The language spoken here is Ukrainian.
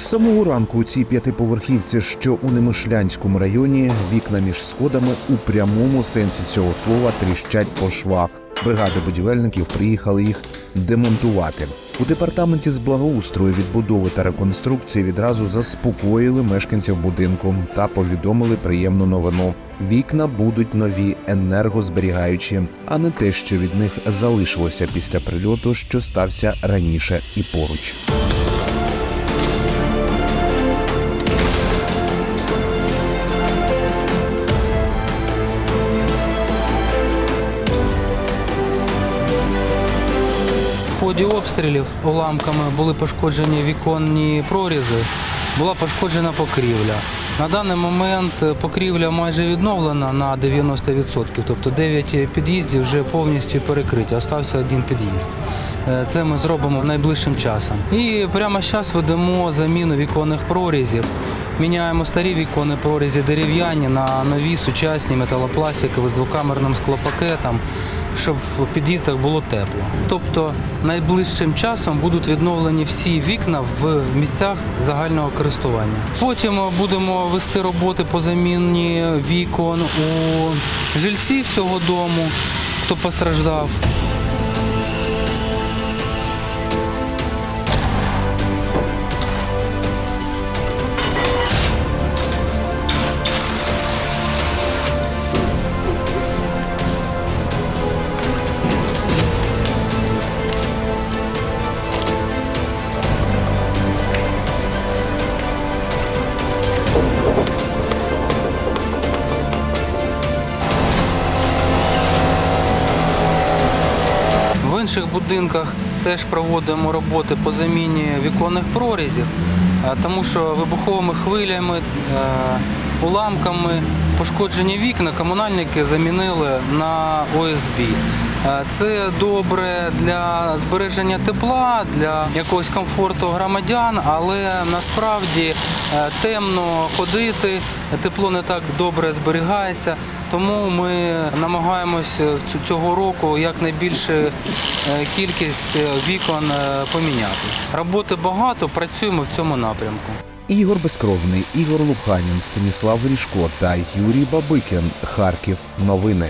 Самого ранку у цій п'ятиповерхівці, що у Немишлянському районі, вікна між сходами у прямому сенсі цього слова тріщать по швах. Бригади будівельників приїхали їх демонтувати. У департаменті з благоустрою, відбудови та реконструкції відразу заспокоїли мешканців будинку та повідомили приємну новину. Вікна будуть нові, енергозберігаючі, а не те, що від них залишилося після прильоту, що стався раніше і поруч. Ході обстрілів уламками були пошкоджені віконні прорізи, була пошкоджена покрівля. На даний момент покрівля майже відновлена на 90%, тобто 9 під'їздів вже повністю перекриті, остався один під'їзд. Е, Це ми зробимо найближчим часом. І прямо зараз ведемо заміну віконних прорізів. Міняємо старі віконні прорізі дерев'яні на нові сучасні металопластикові з двокамерним склопакетом, щоб в під'їздах було тепло. Тобто найближчим часом будуть відновлені всі вікна в місцях загального користування. Потім будемо вести роботи по заміні вікон у жильців цього дому, хто постраждав. Інших будинках теж проводимо роботи по заміні віконних прорізів, е, тому що вибуховими хвилями, е, уламками пошкоджені вікна комунальники замінили на ОСБ. Е, Це добре для збереження тепла, для якогось комфорту громадян, але насправді темно ходити, тепло не так добре зберігається. Тому ми намагаємось цю- цього року якнайбільше е, кількість е, вікон е, поміняти. Роботи багато, працюємо в цьому напрямку. Ігор Безкровний, Ігор Луханін, Станіслав Грішко та Юрій Бабикін. Харків. Новини.